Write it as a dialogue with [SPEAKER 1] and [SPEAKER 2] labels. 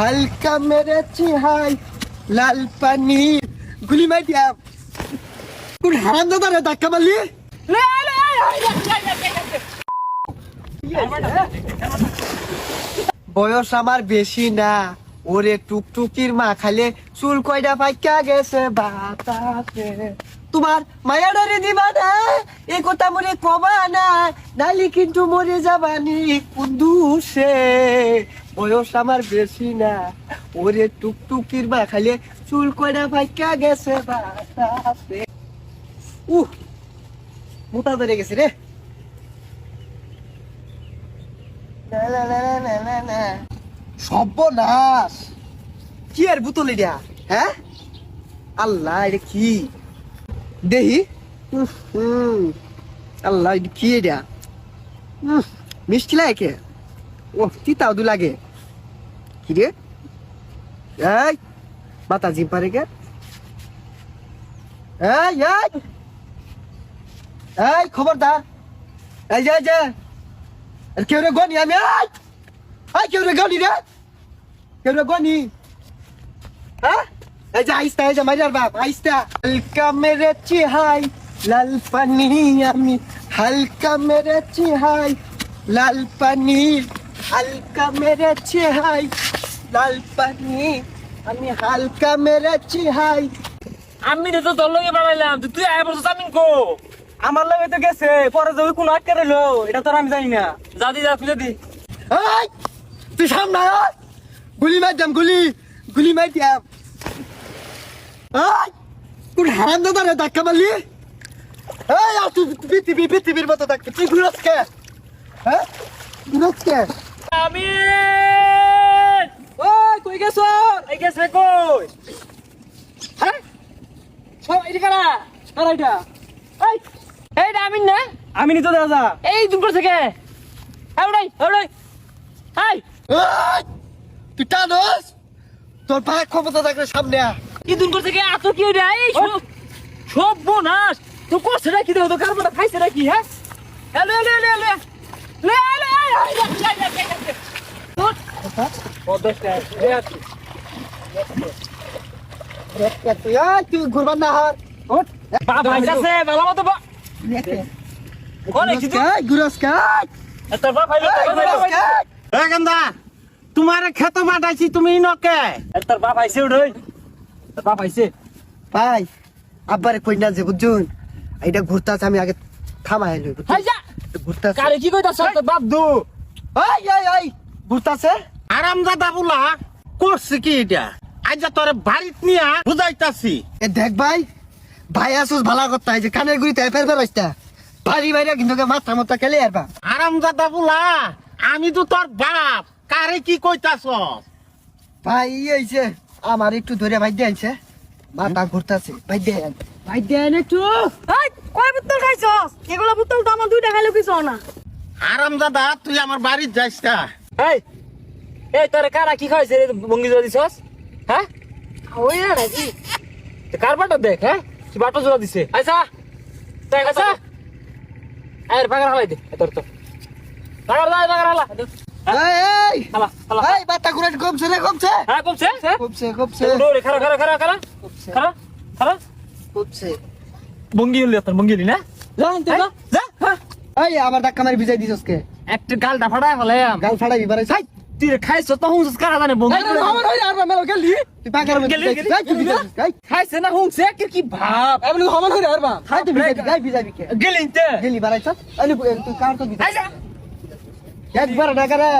[SPEAKER 1] হালকা মেরে চিহাই লাল পানি। গুলি মাই দিয়া। কোন হারাম দাদা রে ধাক্কা মারলি? বয়স আমার বেশি না। ওরে টুকটুকির মা খালে চুল কয়টা পাইকা গেছে বাতাসে। তোমার মায়াডারে দিবা না এ কথা মনে কবা না। নালি কিন্তু মরে যাবানি কুন্দুসে। বয়স আমার বেশি না। ওরে টুকটুকির বা খালে চুল কয়টা পাইকা গেছে বাতাসে। উহ, মোটা ধরে গেছে রে। সর্বনাশ। কি আর বুতল এটা? হ্যাঁ? আল্লাহ, এটা কি? দেহি। আল্লাহ কি এটা? মিষ্টি লাগে ও তিতাও দু লাগে। কি রে এই মাথা জিম পারে কে? এই এই এই, খবরদার। এই যে এই যে আর কেউ রে গনি আমি আই আই কেউ রে গনি রে। কেউ রে গনি। হ্যাঁ? এই যে আইস্তা এই যে মাইরার বাপ আইস্তা হালকা মেরে চিহাই, লাল পানি আমি, হালকা মেরে চিহাই, লাল পানি, হালকা মেরে চিহাই। লাল পানি। আমি হালকা মেরে চিহাই
[SPEAKER 2] আমি তো তোর লগে বাড়াইলাম তুই আয় বলছিস আমি কো।
[SPEAKER 3] আমার লগে তো গেছে পরে যে কোন আটকে রইল এটা আমি জানি না।
[SPEAKER 2] যা দি যা তুই দি।
[SPEAKER 1] এই তুই সামনে গুলি মার দাম গুলি গুলি মার দাম তুই হারাম দাদা রে ধাক্কা মারলি? এই আর তুই পৃথিবী পৃথিবীর মতো থাকবি। তুই ঘুরস কে? হ্যাঁ? ঘুরস কে?
[SPEAKER 2] আমি
[SPEAKER 3] কই গেছ
[SPEAKER 2] এই গেছে কই
[SPEAKER 3] হ্যাঁ সব এটা কারা কারা এটা এই
[SPEAKER 2] এইটা আমি না
[SPEAKER 3] আমি নিতো দাদা
[SPEAKER 2] এই দুপুর থেকে এওড়াই এওড়াই হাই
[SPEAKER 1] তুই টানস তোর ভাই ক্ষমতা থাকলে সামনে আয়
[SPEAKER 2] এই দুপুর থেকে এত কি রে এই সব সব বোনাস তো করছে নাকি দেখো তো কার্বনটা খাইছে নাকি হ্যাঁ এলো এলো এলো এলো লে এলো
[SPEAKER 1] তুই এই, তুই ঘুরবার না হার
[SPEAKER 4] তোমার খেতে পাঠাইছি তুমি নকে
[SPEAKER 2] তোর বাপ আইছে উড়ই তোর বাপ আইছে
[SPEAKER 1] ভাই আব্বারে কই না যে বুঝুন এইটা ঘুরতাছে আমি আগে থামাই লই
[SPEAKER 2] যা!
[SPEAKER 1] ঘুরতাছে
[SPEAKER 2] কারে কি কইতাছ? তোর বাপ দু
[SPEAKER 1] এই এই এই ঘুরতাছে
[SPEAKER 4] আরাম দাদা বলা করছে কি এটা? আজ তোর বাড়িত নিয়া বুঝাইতাছি।
[SPEAKER 1] এ দেখ ভাই ভাই আসুস ভালা কথা এই যে কানের গুড়িতে ফের ফের আসতা বাড়ি বাইরে কিন্তু ওকে মাথা মাথা খেলে আর বা।
[SPEAKER 4] বলা আমি তো তোর বাপ কারে কি কইতাছ?
[SPEAKER 1] ভাই ই হইছে আমার একটু ধরে ভাই দিয়েছে মাথা ঘুরতাছে ভাই দেন ভাই দেন একটু।
[SPEAKER 5] এই কয় বোতল খাইছস? এগুলা বোতল তো আমার দুইটা খাইলে কিছু না।
[SPEAKER 4] আরাম দাদা তুই আমার বাড়িত যাইস না
[SPEAKER 2] এই এই তোরে কারা কি খাইছে রে বঙ্গি জোড়া দিছস? হ্যাঁ?
[SPEAKER 5] ওই না নাকি?
[SPEAKER 2] তো কার বাটা দেখ হ্যাঁ? কি বাটা জোড়া দিছে? আইসা! দেখ আইসা! আরে পাগার হালাই দে তোর তো। পাগার দাই পাগার হালা
[SPEAKER 1] এই এই!
[SPEAKER 2] হালা হালা।
[SPEAKER 1] এই বাতা ঘুরে কমছে রে কমছে!
[SPEAKER 2] হ্যাঁ কমছে?
[SPEAKER 1] কমছে? কমছে
[SPEAKER 2] দৌড়ে খারা খারা খারা খারা
[SPEAKER 1] কমছে।
[SPEAKER 2] খারা খারা
[SPEAKER 1] কমছে।
[SPEAKER 2] বঙ্গি হলি তোর বঙ্গি হলি না? যা আনতে যা। যা হ্যাঁ।
[SPEAKER 1] এই ধাক্কা মারি দিছস কে?
[SPEAKER 2] একটা গালটা ফাড়ায় ফেলাম।
[SPEAKER 1] গাল ছাই!
[SPEAKER 2] তুই খাইছ তো হুঁস কারা জানে বঙ্গি
[SPEAKER 3] আমার হইলে আর মেলো গেলি?
[SPEAKER 1] তুই পাকার মধ্যে
[SPEAKER 2] গেলি, গেলি,
[SPEAKER 1] যাই তুই
[SPEAKER 2] গেলি?
[SPEAKER 1] বিজাই যাই
[SPEAKER 2] খাইছে না হুঁসে কি কি ভাব?
[SPEAKER 3] আমি আমার হইলে আর বা
[SPEAKER 1] খাই তুই বিজাই যাই বিজাই কে?
[SPEAKER 2] গেলিনতে
[SPEAKER 1] গেলি বাড়াইছ আলি তুই কার তো বিজাই
[SPEAKER 2] আইসা।
[SPEAKER 1] একবার ডাকারে